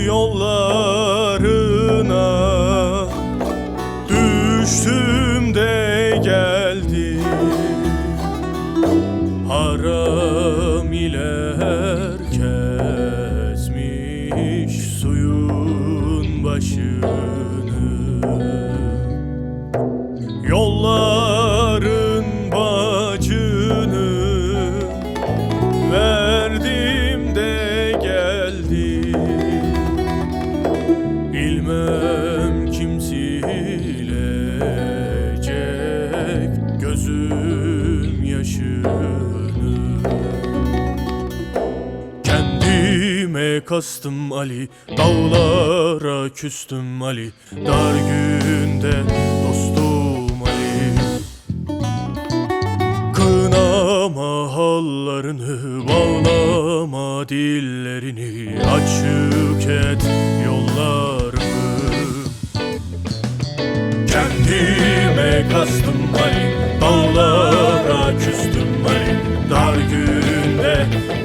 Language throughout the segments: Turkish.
yollarına Düştüm de geldim. Haram iler kesmiş suyun başını. Yolların gözüm yaşını Kendime kastım Ali Dağlara küstüm Ali. Dar günde dostum Ali. Kınama hallarını Bağlama dillerini. Açık et yollarımı. Kendime kastım Ali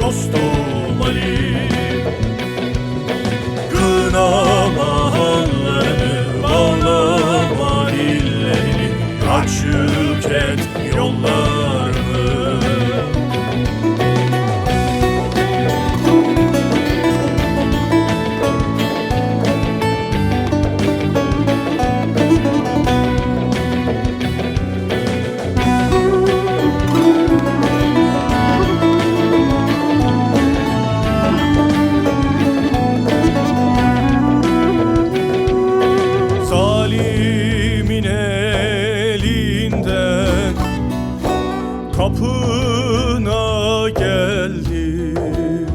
dostum Ali. Kınama hallarını Bağlama dillerini Açık et yollarımı Kapına geldim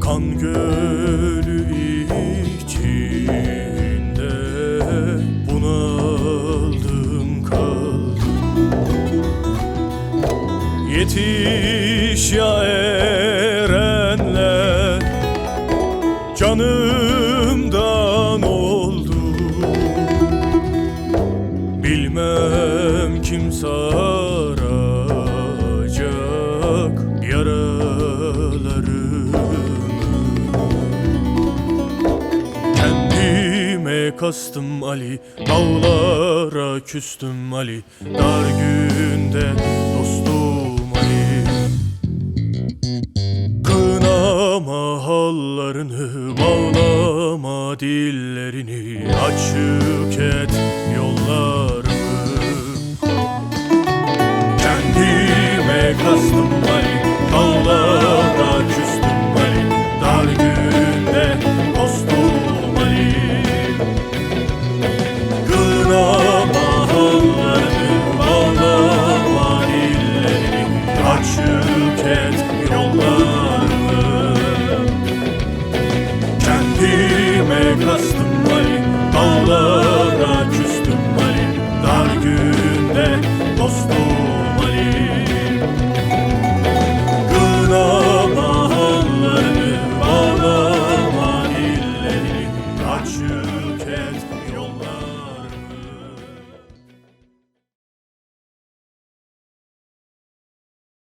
Kan gölü içinde Bunaldım kaldım. Yetiş ya erenler canımdan kastım Ali Dağlara küstüm Ali Dar günde dostum Ali. Kınama hallarını Bağlama dillerini Açık et Yüreğime kastım vay Dağlara küstüm vay Dar gün